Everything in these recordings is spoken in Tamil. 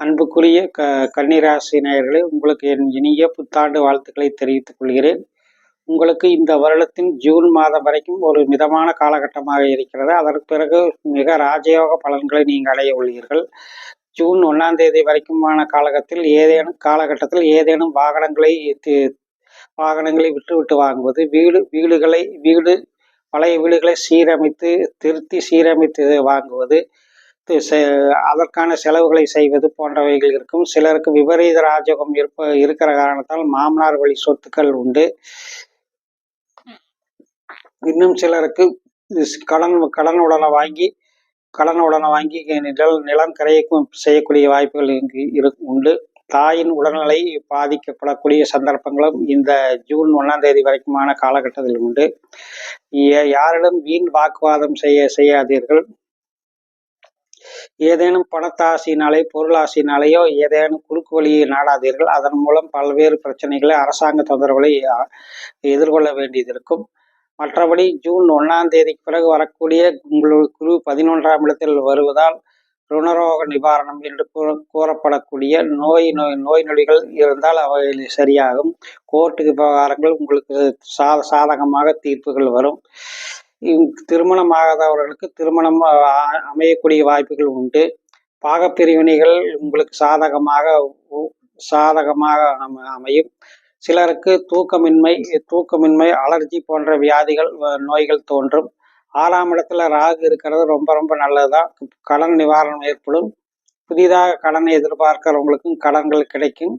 அன்புக்குரிய க கன்னிராசி நேயர்களே உங்களுக்கு என் இனிய புத்தாண்டு வாழ்த்துக்களை தெரிவித்துக் கொள்கிறேன். உங்களுக்கு இந்த வருடத்தின் ஜூன் மாதம் வரைக்கும் ஒரு மிதமான காலகட்டமாக இருக்கிறது. அதற்கு பிறகு மிக ராஜயோக பலன்களை நீங்கள் அடைய உள்ளீர்கள். ஜூன் ஒன்றாம் தேதி வரைக்குமான காலகட்டத்தில் ஏதேனும் காலகட்டத்தில் ஏதேனும் வாகனங்களை வாகனங்களை விட்டுவிட்டு வாங்குவது வீடு வீடுகளை வீடு பழைய வீடுகளை சீரமைத்து திருத்தி சீரமைத்து வாங்குவது அதற்கான செலவுகளை செய்வது போன்றவைகள் இருக்கும். சிலருக்கு விபரீத ராஜகம் இருப்ப இருக்கிற காரணத்தால் மாமனார் வழி சொத்துக்கள் உண்டு. இன்னும் சிலருக்கு கடன் கடன் உடனே வாங்கி கடன் உடனே வாங்கி நில நிலம் கரையக்கும் செய்யக்கூடிய வாய்ப்புகள் இங்கு இரு உண்டு. தாயின் உடல்நிலை பாதிக்கப்படக்கூடிய சந்தர்ப்பங்களும் இந்த ஜூன் ஒன்றாம் தேதி வரைக்குமான காலகட்டத்தில் உண்டு. யாரிடம் வீண் வாக்குவாதம் செய்ய செய்யாதீர்கள். ஏதேனும் பணத்தாசினாலே பொருளாசினாலேயோ ஏதேனும் குறுக்கு வழியை நாடாதீர்கள். அதன் மூலம் பல்வேறு பிரச்சனைகளை அரசாங்க தொந்தரவுகளை எதிர்கொள்ள வேண்டியது இருக்கும் மற்றபடி ஜூன் ஒன்றாம் தேதிக்கு பிறகு வரக்கூடிய உங்களுடைய குரு பதினொன்றாம் இடத்தில் வருவதால் ருணரோக நிவாரணம் என்று கூறப்படக்கூடிய நோய் நோய் நோய் நொடிகள் இருந்தால் அவை சரியாகும். கோர்ட்டு விவகாரங்கள் உங்களுக்கு சா சாதகமாக தீர்ப்புகள் வரும். திருமணமாகாதவர்களுக்கு திருமணம் அமையக்கூடிய வாய்ப்புகள் உண்டு. பாகப்பிரிவினைகள் உங்களுக்கு சாதகமாக சாதகமாக அமையும். சிலருக்கு தூக்கமின்மை தூக்கமின்மை அலர்ஜி போன்ற வியாதிகள் நோய்கள் தோன்றும். ஆறாம் இடத்துல ராகு இருக்கிறது ரொம்ப ரொம்ப நல்லதுதான். கடன் நிவாரணம் ஏற்படும். புதிதாக கடனை எதிர்பார்க்கிறவங்களுக்கும் கடன்கள் கிடைக்கும்.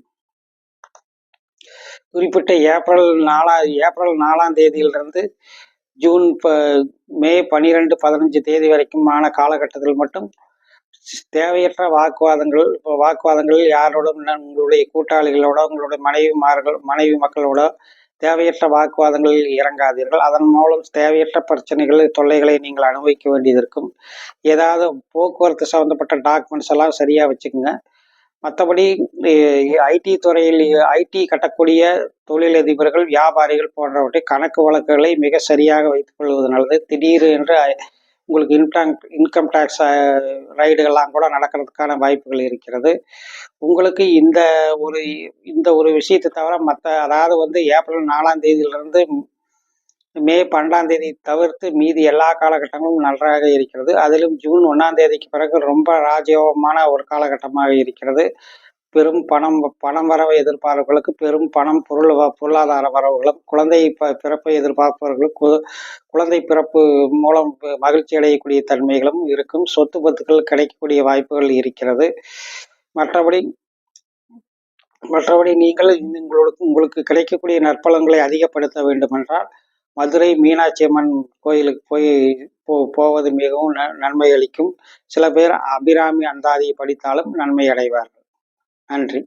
குறிப்பிட்ட ஏப்ரல் நாலா ஏப்ரல் நாலாம் தேதியிலிருந்து ஜூன் மே பனிரெண்டு பதினஞ்சு தேதி வரைக்குமான காலகட்டத்தில் மட்டும் தேவையற்ற வாக்குவாதங்கள் வாக்குவாதங்கள் யாரோட உங்களுடைய கூட்டாளிகளோட உங்களுடைய மனைவிமார்கள் மனைவி மக்களோட தேவையற்ற வாக்குவாதங்களில் இறங்காதீர்கள். அதன் மூலம் தேவையற்ற பிரச்சனைகள் தொல்லைகளை நீங்கள் அனுபவிக்க வேண்டியது இருக்கும். ஏதாவது போக்குவரத்து சம்மந்தப்பட்ட டாக்குமெண்ட்ஸ் எல்லாம் சரியாக வச்சுக்கோங்க. மற்றபடி ஐடி துறையில் ஐடி கட்டக்கூடிய தொழிலதிபர்கள் வியாபாரிகள் போன்றவற்றை கணக்கு வழக்குகளை மிக சரியாக வைத்துக் கொள்வது நல்லது. திடீர் என்று உங்களுக்கு இன்கம் இன்கம் டேக்ஸ் ரைடுகள்லாம் கூட நடக்கிறதுக்கான வாய்ப்புகள் இருக்கிறது. உங்களுக்கு இந்த ஒரு இந்த ஒரு விஷயத்தை தவிர மற்ற அதாவது வந்து ஏப்ரல் நாலாம் தேதியிலிருந்து மே பன்னெண்டாம் தேதி தவிர்த்து மீதி எல்லா காலகட்டங்களும் நன்றாக இருக்கிறது. அதிலும் ஜூன் ஒன்றாம் தேதிக்கு பிறகு ரொம்ப ராஜயோகமான ஒரு காலகட்டமாக இருக்கிறது. பெரும் பணம் பணம் வரவை எதிர்பார்ப்பவர்களுக்கு பெரும் பணம் பொருள் பொருளாதார வரவுகளும் குழந்தை பிறப்பை எதிர்பார்ப்பவர்களுக்கு குழந்தை பிறப்பு மூலம் மகிழ்ச்சி அடையக்கூடிய தன்மைகளும் இருக்கும். சொத்து பத்துக்கள் கிடைக்கக்கூடிய வாய்ப்புகள் இருக்கிறது. மற்றபடி மற்றபடி நீங்கள் உங்களுக்கு உங்களுக்கு கிடைக்கக்கூடிய நற்பலன்களை அதிகப்படுத்த வேண்டுமென்றால் மதுரை மீனாட்சி அம்மன் கோயிலுக்கு போய் போ போவது மிகவும் நன்மை அளிக்கும். சில பேர் அபிராமி அந்தாதியை படித்தாலும் நன்மை அடைவார்கள். நன்றி.